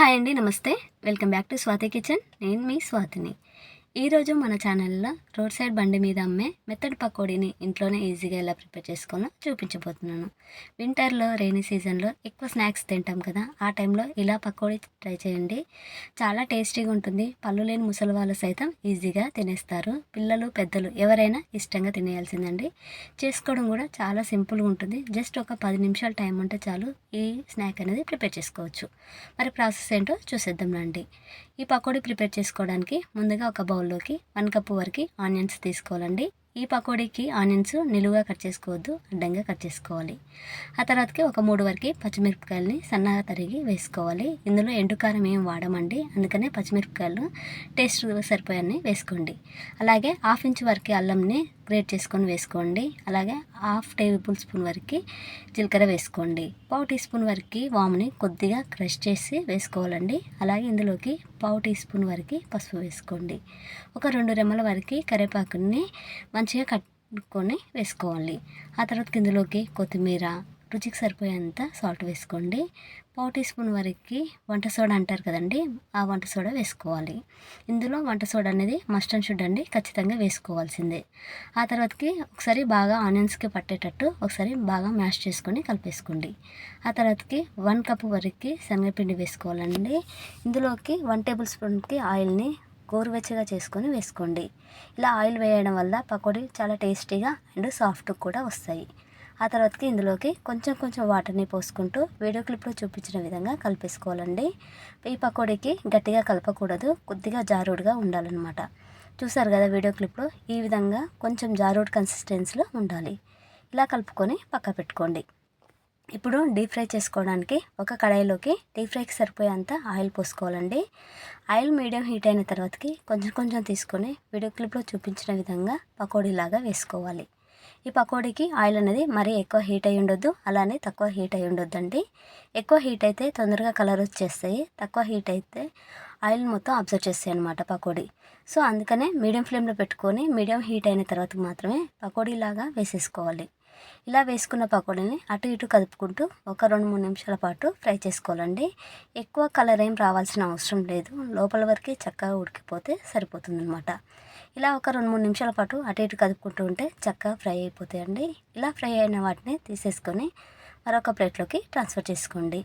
Hi అండి నమస్తే. Welcome back to Swathi kitchen. నేను మీ స్వాతిని. ఈరోజు మన ఛానల్లో రోడ్ సైడ్ బండి మీద అమ్మే మెత్తడి పకోడీని ఇంట్లోనే ఈజీగా ఎలా ప్రిపేర్ చేసుకోవాలో చూపించబోతున్నాను. వింటర్లో రైనీ సీజన్లో ఎక్కువ స్నాక్స్ తింటాం కదా ఆ టైంలో ఇలా పకోడీ ట్రై చేయండి. చాలా టేస్టీగా ఉంటుంది. పళ్ళు లేని ముసలి వాళ్ళు సైతం ఈజీగా తినేస్తారు. పిల్లలు పెద్దలు ఎవరైనా ఇష్టంగా తినేయాల్సిందండి. చేసుకోవడం కూడా చాలా సింపుల్గా ఉంటుంది. జస్ట్ ఒక పది నిమిషాలు టైం ఉంటే చాలు ఈ స్నాక్ అనేది ప్రిపేర్ చేసుకోవచ్చు. మరి ప్రాసెస్ ఏంటో చూసేద్దాం రండి. ఈ పకోడీ ప్రిపేర్ చేసుకోవడానికి ముందుగా ఒక బౌల్లోకి వన్ కప్పు వరకు ఆనియన్స్ తీసుకోవాలండి. ఈ పకోడీకి ఆనియన్స్ నిలువుగా కట్ చేసుకోవద్దు అడ్డంగా కట్ చేసుకోవాలి. ఆ తర్వాతకి ఒక మూడు వరకు పచ్చిమిరపకాయలని సన్నగా తరిగి వేసుకోవాలి. ఇందులో ఎండుకారం ఏం వాడమండి అందుకనే పచ్చిమిరపకాయలు టేస్ట్ సరిపోయాన్ని వేసుకోండి. అలాగే హాఫ్ ఇంచ్ వరకు అల్లంని గ్రేట్ చేసుకొని వేసుకోండి. అలాగే హాఫ్ టేబుల్ స్పూన్ వరకు జీలకర్ర వేసుకోండి. పావు టీ స్పూన్ వరకు వాముని కొద్దిగా క్రష్ చేసి వేసుకోవాలండి. అలాగే ఇందులోకి పావు టీ స్పూన్ వరకు పసుపు వేసుకోండి. ఒక రెండు రెమ్మల వరకు కరివేపాకుని మంచిగా కట్టుకొని వేసుకోవాలి. ఆ తర్వాత ఇందులోకి కొత్తిమీర రుచికి సరిపోయేంత సాల్ట్ వేసుకోండి. పావు టీ స్పూన్ వరకు వంట సోడా అంటారు కదండి ఆ వంట సోడా వేసుకోవాలి. ఇందులో వంట సోడా అనేది మస్ట్ అండ్ షుడ్ అండి ఖచ్చితంగా వేసుకోవాల్సిందే. ఆ తర్వాతకి ఒకసారి బాగా ఆనియన్స్కి పట్టేటట్టు ఒకసారి బాగా మ్యాష్ చేసుకొని కలిపేసుకోండి. ఆ తర్వాతకి వన్ కప్ వరకు శనగపిండి వేసుకోవాలండి. ఇందులోకి వన్ టేబుల్ స్పూన్కి ఆయిల్ని గోరువెచ్చగా చేసుకొని వేసుకోండి. ఇలా ఆయిల్ వేయడం వల్ల పకోడీ చాలా టేస్టీగా అండ్ సాఫ్ట్ కూడా వస్తాయి. ఆ తర్వాతకి ఇందులోకి కొంచెం కొంచెం వాటర్ని పోసుకుంటూ వీడియో క్లిప్లో చూపించిన విధంగా కలిపేసుకోవాలండి. ఈ పకోడీకి గట్టిగా కలపకూడదు కొద్దిగా జారుడుగా ఉండాలన్నమాట. చూసారు కదా వీడియో క్లిప్లో ఈ విధంగా కొంచెం జారుడ్ కన్సిస్టెన్సీలో ఉండాలి. ఇలా కలుపుకొని పక్క పెట్టుకోండి. ఇప్పుడు డీప్ ఫ్రై చేసుకోవడానికి ఒక కడాయిలోకి డీప్ ఫ్రైకి సరిపోయేంత ఆయిల్ పోసుకోవాలండి. ఆయిల్ మీడియం హీట్ అయిన తర్వాతకి కొంచెం కొంచెం తీసుకొని వీడియో క్లిప్లో చూపించిన విధంగా పకోడీలాగా వేసుకోవాలి. ఈ పకోడీకి ఆయిల్ అనేది మరీ ఎక్కువ హీట్ అయి ఉండొద్దు అలానే తక్కువ హీట్ అయి ఉండొద్దండి. ఎక్కువ హీట్ అయితే తొందరగా కలర్ వచ్చేస్తాయి తక్కువ హీట్ అయితే ఆయిల్ మొత్తం అబ్జర్వ్ చేస్తాయి అనమాట పకోడీ. సో అందుకనే మీడియం ఫ్లేమ్లో పెట్టుకొని మీడియం హీట్ అయిన తర్వాత మాత్రమే పకోడీలాగా వేసేసుకోవాలి. ఇలా వేసుకున్న పకోడీని అటు ఇటు కదుపుకుంటూ ఒక రెండు మూడు నిమిషాల పాటు ఫ్రై చేసుకోవాలండి. ఎక్కువ కలర్ ఏం రావాల్సిన అవసరం లేదు లోపల వరకే చక్కగా ఉడికిపోతే సరిపోతుందన్నమాట. ఇలా ఒక రెండు మూడు నిమిషాల పాటు అటు ఇటు కదుపుకుంటూ ఉంటే చక్కగా ఫ్రై అయిపోతాయండి. ఇలా ఫ్రై అయిన వాటిని తీసేసుకొని మరొక ప్లేట్లోకి ట్రాన్స్ఫర్ చేసుకోండి.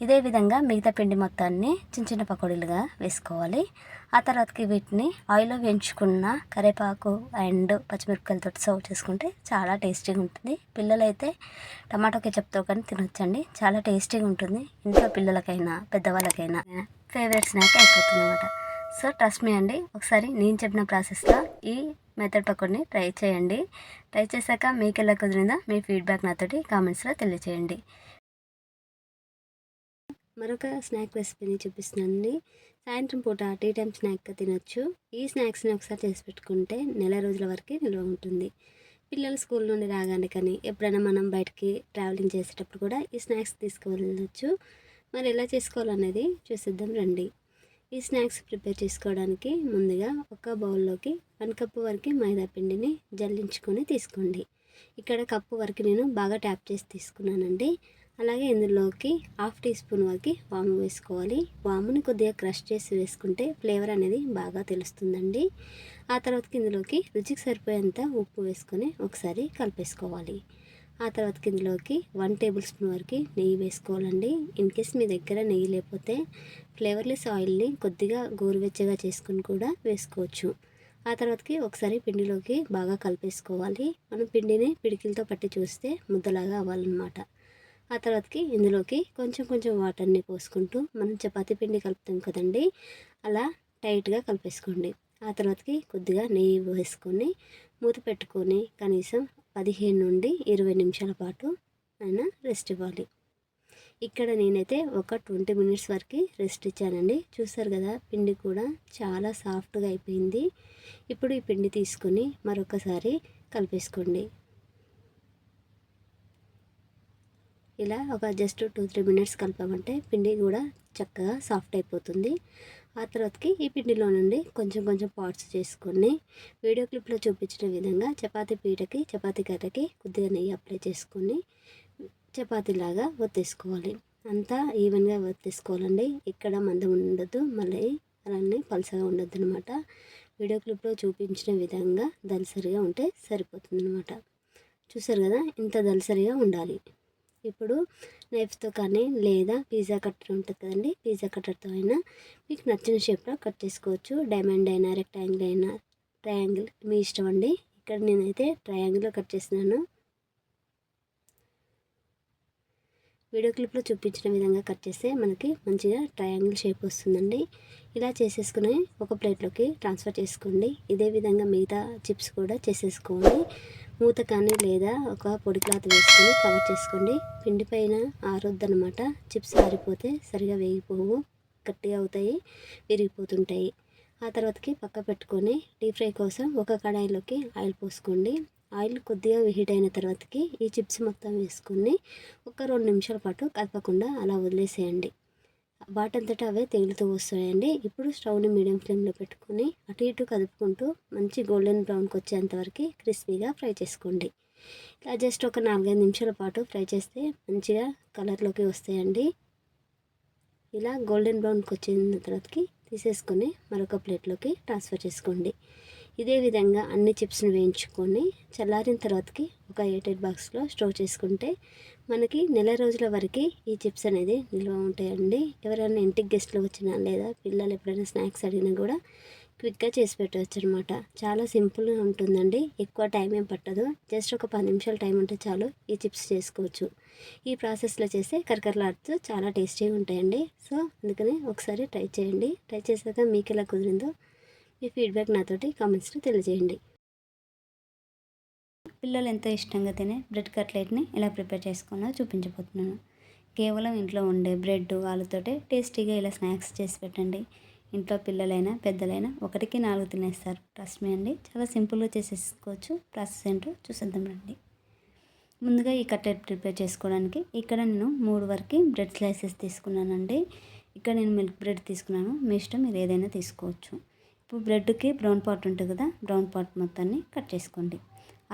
ఇదే విధంగా మిగతా పిండి మొత్తాన్ని చిన్న చిన్న పకోడీలుగా వేసుకోవాలి. ఆ తర్వాతకి వీటిని ఆయిల్లో వేయించుకున్న కరివేపాకు అండ్ పచ్చిమిరపకాయలతో సర్వ్ చేసుకుంటే చాలా టేస్టీగా ఉంటుంది. పిల్లలైతే టమాటో కెచప్తో కానీ తినొచ్చండి. చాలా టేస్టీగా ఉంటుంది. ఇంట్లో పిల్లలకైనా పెద్దవాళ్ళకైనా. ఫేవరెట్ స్నాక్ అయిపోతుంది అనమాట సో ట్రస్ట్ మీ అండి. ఒకసారి నేను చెప్పిన ప్రాసెస్లో ఈ మెథడ్ పక్కడిని ట్రై చేయండి. ట్రై చేశాక మీకు ఎలా కుదిరిందో మీ ఫీడ్బ్యాక్ నాతోటి కామెంట్స్లో తెలియచేయండి. మరొక స్నాక్ రెసిపీని చూపిస్తున్నానండి. సాయంత్రం పూట టీ టైం స్నాక్గా తినొచ్చు. ఈ స్నాక్స్ని ఒకసారి చేసి పెట్టుకుంటే నెల రోజుల వరకు నిల్వ ఉంటుంది. పిల్లలు స్కూల్ నుండి రాగానే కానీ ఎప్పుడైనా మనం బయటికి ట్రావెలింగ్ చేసేటప్పుడు కూడా ఈ స్నాక్స్ తీసుకువెళ్ళచ్చు. మరి ఎలా చేసుకోవాలనేది చూసిద్దాం రండి. ఈ స్నాక్స్ ప్రిపేర్ చేసుకోవడానికి ముందుగా ఒక బౌల్లోకి వన్ కప్పు వరకు మైదా పిండిని జల్లించుకొని తీసుకోండి. ఇక్కడ కప్పు వరకు నేను బాగా ట్యాప్ చేసి తీసుకున్నానండి. అలాగే ఇందులోకి హాఫ్ టీ స్పూన్ వరకు వాము వేసుకోవాలి. వాముని కొద్దిగా క్రష్ చేసి వేసుకుంటే ఫ్లేవర్ అనేది బాగా తెలుస్తుందండి. ఆ తర్వాతకి ఇందులోకి రుచికి సరిపోయేంత ఉప్పు వేసుకొని ఒకసారి కలిపేసుకోవాలి. ఆ తర్వాత ఇందులోకి వన్ టేబుల్ స్పూన్ వరకు నెయ్యి వేసుకోవాలండి. ఇన్ కేస్ మీ దగ్గర నెయ్యి లేకపోతే ఫ్లేవర్లెస్ ఆయిల్ని కొద్దిగా గోరువెచ్చగా చేసుకుని కూడా వేసుకోవచ్చు. ఆ తర్వాతకి ఒకసారి పిండిలోకి బాగా కలిపేసుకోవాలి. మనం పిండిని పిడికిలతో పట్టి చూస్తే ముద్దలాగా అవ్వాలన్నమాట. ఆ తర్వాతకి ఇందులోకి కొంచెం కొంచెం వాటర్ని పోసుకుంటూ మనం చపాతి పిండి కలుపుతాం కదండి అలా టైట్గా కలిపేసుకోండి. ఆ తర్వాతకి కొద్దిగా నెయ్యి వేసుకొని మూత పెట్టుకొని కనీసం పదిహేను నుండి ఇరవై నిమిషాల పాటు అయినా రెస్ట్ ఇవ్వాలి. ఇక్కడ నేనైతే ఒక ట్వంటీ మినిట్స్ వరకు రెస్ట్ ఇచ్చానండి. చూసారు కదా పిండి కూడా చాలా సాఫ్ట్గా అయిపోయింది. ఇప్పుడు ఈ పిండి తీసుకొని మరొకసారి కలిపేసుకోండి. ఇలా ఒక జస్ట్ టూ త్రీ మినిట్స్ కలిపామంటే పిండి కూడా చక్కగా సాఫ్ట్ అయిపోతుంది. ఆ తర్వాతకి ఈ పిండిలో నుండి కొంచెం కొంచెం పాట్స్ చేసుకొని వీడియో క్లిప్లో చూపించిన విధంగా చపాతీ పీటకి చపాతీ కర్రకి కొద్దిగా నెయ్యి అప్లై చేసుకొని చపాతీలాగా ఒత్తేసుకోవాలి అంతా ఈవెన్గా తీసుకోవాలండి ఇక్కడ మందం ఉండద్దు మళ్ళీ అలానే పలసగా ఉండద్దు అనమాట వీడియో క్లిప్లో చూపించిన విధంగా దలసరిగా ఉంటే సరిపోతుంది అనమాట చూసారు కదా? ఇంత దలసరిగా ఉండాలి. ఇప్పుడు నైఫ్తో కానీ లేదా పిజ్జా కట్టర్ ఉంటుంది కదండి పిజ్జా కట్టర్తో అయినా మీకు నచ్చిన షేప్లో కట్ చేసుకోవచ్చు. డైమండ్ అయినా రెక్టాంగిల్ అయినా ట్రయాంగిల్ మీ ఇష్టం అండి. ఇక్కడ నేనైతే ట్రయాంగిల్లో కట్ చేస్తున్నాను. వీడియో క్లిప్లో చూపించిన విధంగా కట్ చేస్తే మనకి మంచిగా ట్రయాంగిల్ షేప్ వస్తుందండి. ఇలా చేసేసుకుని ఒక ప్లేట్లోకి ట్రాన్స్ఫర్ చేసుకోండి. ఇదే విధంగా మిగతా చిప్స్ కూడా చేసేసుకోండి. మూత కానీ లేదా ఒక పొడి క్లాత్ వేసుకొని కవర్ చేసుకోండి. పిండి పైన ఆరొద్దనమాట చిప్స్ ఆరిపోతే సరిగా వేగిపోవు. గట్టిగా అవుతాయి విరిగిపోతుంటాయి. ఆ తర్వాతకి పక్క పెట్టుకొని డీప్ ఫ్రై కోసం ఒక కడాయిలోకి ఆయిల్ పోసుకోండి. ఆయిల్ కొద్దిగా హీట్ అయిన తర్వాతకి ఈ చిప్స్ మొత్తం వేసుకొని ఒక రెండు నిమిషాల పాటు కదపకుండా అలా వదిలేసేయండి. వాటంతటా అవే తేలుతూ వస్తాయండి. ఇప్పుడు స్టవ్ని మీడియం ఫ్లేమ్లో పెట్టుకొని అటు ఇటు కదుపుకుంటూ మంచి గోల్డెన్ బ్రౌన్కి వచ్చేంత వరకు క్రిస్పీగా ఫ్రై చేసుకోండి. ఇలా జస్ట్ ఒక నాలుగైదు నిమిషాల పాటు ఫ్రై చేస్తే మంచిగా కలర్లోకి వస్తాయండి. ఇలా గోల్డెన్ బ్రౌన్కి వచ్చిన తర్వాతకి తీసేసుకొని మరొక ప్లేట్లోకి ట్రాన్స్ఫర్ చేసుకోండి. ఇదే విధంగా అన్ని చిప్స్ని వేయించుకొని చల్లారిన తర్వాతకి ఒక ఎయిటెడ్ బాక్స్లో స్టోర్ చేసుకుంటే మనకి నెల రోజుల వరకు ఈ చిప్స్ అనేది నిల్వ ఉంటాయండి. ఎవరైనా ఇంటికి గెస్ట్లు వచ్చినా లేదా పిల్లలు ఎప్పుడైనా స్నాక్స్ అడిగినా కూడా క్విక్గా చేసి పెట్టవచ్చు అనమాట చాలా సింపుల్గా ఉంటుందండి. ఎక్కువ టైం ఏం పట్టదు. జస్ట్ ఒక పది నిమిషాలు టైం ఉంటే చాలు ఈ చిప్స్ చేసుకోవచ్చు. ఈ ప్రాసెస్లో చేస్తే కరకరలాడుతూ చాలా టేస్టీగా ఉంటాయండి. సో అందుకని ఒకసారి ట్రై చేయండి. ట్రై చేసాక మీకు ఎలా కుదిరిందో మీ ఫీడ్బ్యాక్ నాతోటి కామెంట్స్లో తెలియజేయండి. పిల్లలు ఎంతో ఇష్టంగా తినే బ్రెడ్ కట్లెట్ని ఎలా ప్రిపేర్ చేసుకున్నా చూపించబోతున్నాను. కేవలం ఇంట్లో ఉండే బ్రెడ్ వాళ్ళతోటే టేస్టీగా ఇలా స్నాక్స్ చేసి పెట్టండి. ఇంట్లో పిల్లలైనా పెద్దలైనా ఒకటికి నాలుగు తినేస్తారు. ట్రస్ట్ మీ అండి. చాలా సింపుల్గా చేసేసుకోవచ్చు. ప్రాసెస్ ఏంటో చూసేద్దాం రండి. ముందుగా ఈ కట్లెట్ ప్రిపేర్ చేసుకోవడానికి ఇక్కడ నేను మూడు వరకు బ్రెడ్ స్లైసెస్ తీసుకున్నానండి. ఇక్కడ నేను మిల్క్ బ్రెడ్ తీసుకున్నాను. మీ ఇష్టం మీరు ఏదైనా తీసుకోవచ్చు. ఇప్పుడు బ్రెడ్కి బ్రౌన్ పార్ట్ ఉంటుంది కదా బ్రౌన్ పార్ట్ మొత్తాన్ని కట్ చేసుకోండి.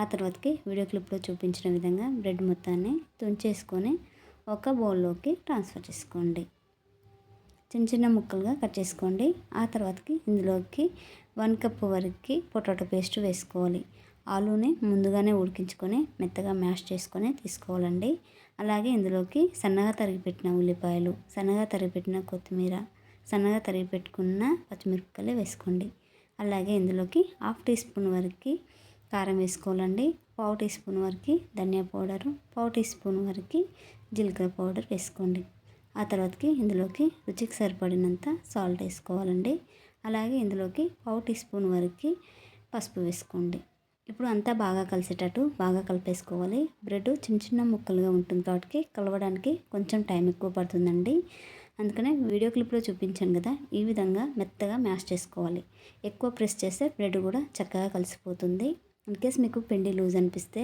ఆ తర్వాతకి వీడియో క్లిప్లో చూపించిన విధంగా బ్రెడ్ మొత్తాన్ని తుంచేసుకొని ఒక బౌల్లోకి ట్రాన్స్ఫర్ చేసుకోండి. చిన్న చిన్న ముక్కలుగా కట్ చేసుకోండి. ఆ తర్వాతకి ఇందులోకి వన్ కప్ వరకు పొటాటో పేస్ట్ వేసుకోవాలి. ఆలూని ముందుగానే ఉడికించుకొని మెత్తగా మ్యాష్ చేసుకొని తీసుకోవాలండి. అలాగే ఇందులోకి సన్నగా తరిగిపెట్టిన ఉల్లిపాయలు సన్నగా తరిగిపెట్టిన కొత్తిమీర సన్నగా తరిగి పెట్టుకున్న పచ్చిమిరపకాయలు వేసుకోండి. అలాగే ఇందులోకి హాఫ్ టీ స్పూన్ వరకు కారం వేసుకోవాలండి. పావు టీ స్పూన్ వరకు ధనియా పౌడరు పావు టీ స్పూన్ వరకు జీలకర్ర పౌడర్ వేసుకోండి. ఆ తర్వాతకి ఇందులోకి రుచికి సరిపడినంత సాల్ట్ వేసుకోవాలండి. అలాగే ఇందులోకి పావు టీ స్పూన్ వరకు పసుపు వేసుకోండి. ఇప్పుడు అంతా బాగా కలిసేటట్టు బాగా కలిపేసుకోవాలి. బ్రెడ్ చిన్న చిన్న ముక్కలుగా ఉంటుంది కాబట్టి కలవడానికి కొంచెం టైం ఎక్కువ పడుతుందండి. అందుకనే వీడియో క్లిప్లో చూపించాను కదా ఈ విధంగా మెత్తగా మ్యాష్ చేసుకోవాలి. ఎక్కువ ప్రెస్ చేస్తే బ్రెడ్ కూడా చక్కగా కలిసిపోతుంది. ఇన్కేస్ మీకు పిండి లూజ్ అనిపిస్తే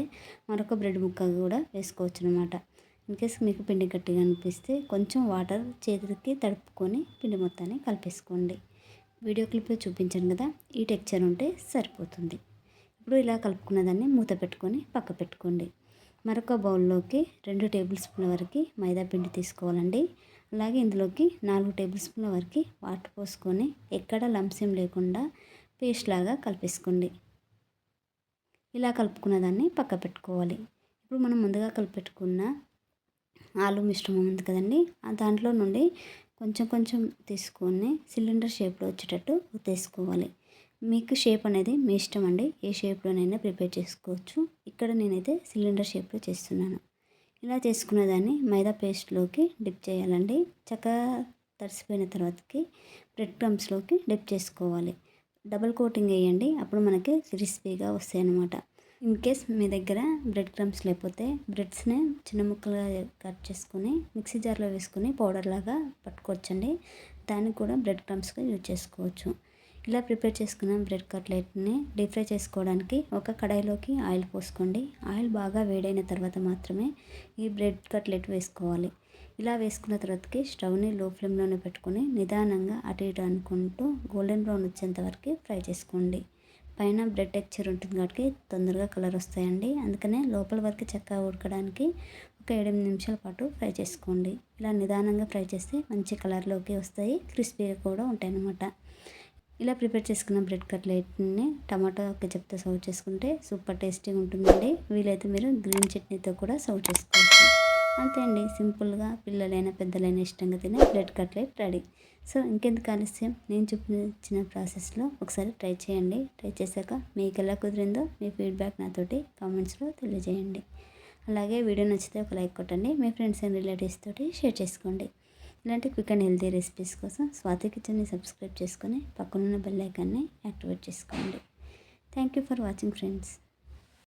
మరొక బ్రెడ్ ముక్క కూడా వేసుకోవచ్చు అనమాట ఇన్కేస్ మీకు పిండి గట్టిగా అనిపిస్తే కొంచెం వాటర్ చేతికి తడుపుకొని పిండి మొత్తాన్ని కలిపేసుకోండి. వీడియో క్లిప్లో చూపించాను కదా ఈ టెక్చర్ ఉంటే సరిపోతుంది. ఇప్పుడు ఇలా కలుపుకున్న దాన్ని మూత పెట్టుకొని పక్క పెట్టుకోండి. మరొక బౌల్లోకి రెండు టేబుల్ స్పూన్ల వరకు మైదా పిండి తీసుకోవాలండి. అలాగే ఇందులోకి నాలుగు టేబుల్ స్పూన్ల వరకు వాటర్ పోసుకొని ఎక్కడ లంప్సం లేకుండా పేస్ట్ లాగా కలిపేసుకోండి. ఇలా కలుపుకున్న దాన్ని పక్క పెట్టుకోవాలి. ఇప్పుడు మనం ముందుగా కలిపెట్టుకున్న ఆలు మిశ్రమం ఉంది కదండి దాంట్లో నుండి కొంచెం కొంచెం తీసుకొని సిలిండర్ షేప్లో వచ్చేటట్టు తీసుకోవాలి మీకు షేప్ అనేది మీ ఇష్టం అండి ఏ షేప్లోనైనా ప్రిపేర్ చేసుకోవచ్చు. ఇక్కడ నేనైతే సిలిండర్ షేప్లో చేస్తున్నాను. ఇలా చేసుకున్న దాన్ని మైదా పేస్ట్లోకి డిప్ చేయాలండి. చక్కగా తడిసిపోయిన తర్వాతకి బ్రెడ్ క్రమ్స్లోకి డిప్ చేసుకోవాలి. డబల్ కోటింగ్ వేయండి. అప్పుడు మనకి క్రిస్పీగా వస్తాయి అన్నమాట ఇన్ కేస్ మీ దగ్గర బ్రెడ్ క్రమ్స్ లేకపోతే బ్రెడ్స్ని చిన్న ముక్కలుగా కట్ చేసుకొని మిక్సీ జార్లో వేసుకొని పౌడర్ లాగా పట్టుకోవచ్చండి. దాన్ని కూడా బ్రెడ్ క్రమ్స్గా యూజ్ చేసుకోవచ్చు. ఇలా ప్రిపేర్ చేసుకున్న బ్రెడ్ కట్లెట్ని. డీప్ ఫ్రై చేసుకోవడానికి ఒక కడాయిలోకి ఆయిల్ పోసుకోండి. ఆయిల్ బాగా వేడైన తర్వాత మాత్రమే ఈ బ్రెడ్ కట్లెట్ వేసుకోవాలి. ఇలా వేసుకున్న తర్వాతకి స్టవ్ని లో ఫ్లేమ్లోనే పెట్టుకొని నిదానంగా అటు ఇటు అనుకుంటూ గోల్డెన్ బ్రౌన్ వచ్చేంత వరకు ఫ్రై చేసుకోండి. పైన బ్రెడ్ టెక్చర్ ఉంటుంది కాబట్టి తొందరగా కలర్ వస్తాయండి. అందుకనే లోపల వరకు చక్కగా ఉడకడానికి ఒక ఎనిమిది నిమిషాల పాటు ఫ్రై చేసుకోండి. ఇలా నిదానంగా ఫ్రై చేస్తే మంచి కలర్లోకి వస్తాయి. క్రిస్పీగా కూడా ఉంటాయి అన్నమాట ఇలా ప్రిపేర్ చేసుకున్న బ్రెడ్ కట్లెట్ని టమాటో కెచప్తో సర్వ్ చేసుకుంటే సూపర్ టేస్టీగా ఉంటుందండి. వీలైతే మీరు గ్రీన్ చట్నీతో కూడా సర్వ్ చేసుకోవచ్చు. అంతే అండి. సింపుల్గా పిల్లలైనా పెద్దలైనా ఇష్టంగా తినే బ్రెడ్ కట్లెట్ రెడీ. సో ఇంకెందుకు ఆలస్యం? నేను చూపించిన ప్రాసెస్లో ఒకసారి ట్రై చేయండి. ట్రై చేశాక మీకు ఎలా కుదిరిందో మీ ఫీడ్బ్యాక్ నాతోటి కామెంట్స్లో తెలియజేయండి. అలాగే వీడియో నచ్చితే ఒక లైక్ కొట్టండి. మీ ఫ్రెండ్స్ అండ్ రిలేటివ్స్ తోటి షేర్ చేసుకోండి. ఇలాంటి క్విక్ అండ్ హెల్తీ రెసిపీస్ కోసం స్వాతి కిచెన్ని సబ్స్క్రైబ్ చేసుకొని పక్కనున్న బెల్ ఐకాన్ని యాక్టివేట్ చేసుకోండి. Thank you for watching friends